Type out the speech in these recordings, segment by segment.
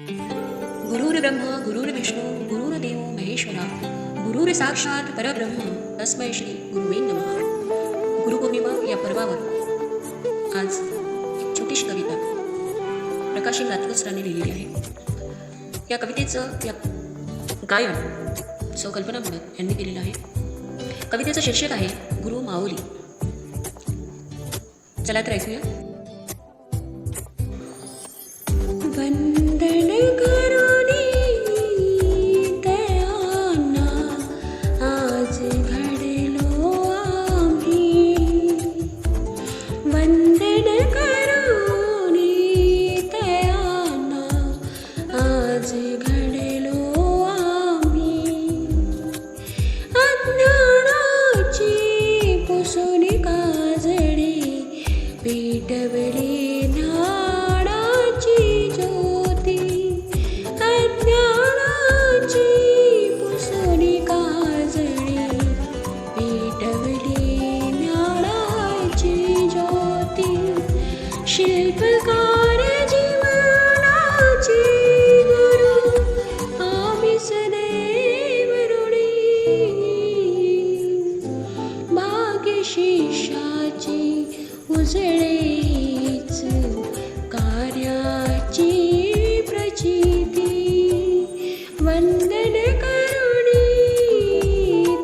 गुरुर्ब्रह्मा गुरुर्विष्णू गुरुर्देव महेश्वरा गुरुर साक्षात परब्रह्म तस्मै श्री गुरुवे नमः. गुरुपौर्णिमा या पर्वावर आज एक छोटीशी कविता प्रकाशिम राजपुत्रांनी लिहिलेली आहे. या कवितेचं या गायन सौ कल्पना भगत यांनी केलेलं आहे. कवितेचं शीर्षक आहे गुरु माऊली. चला तर ऐकूया. भाग्यशिष्याची उजळेच कार्याची प्रचिती. वंदन करुणी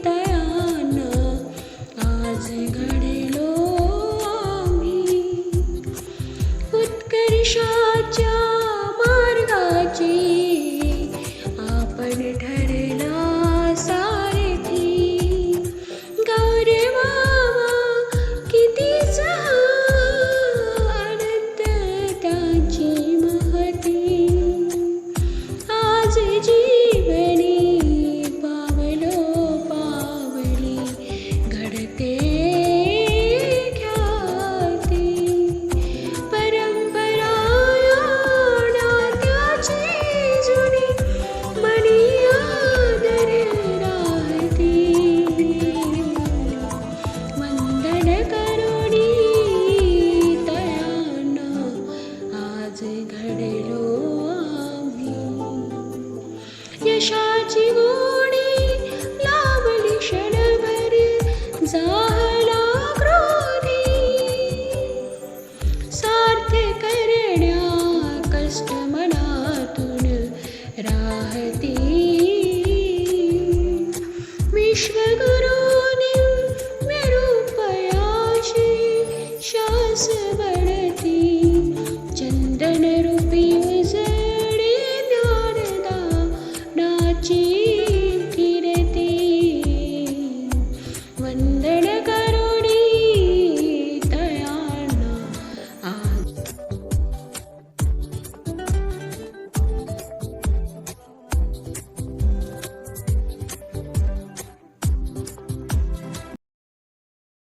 तयाना आज घडलो आम्ही. उत्कर्षाच्या मार्गाची आपण ठरला जी Chegou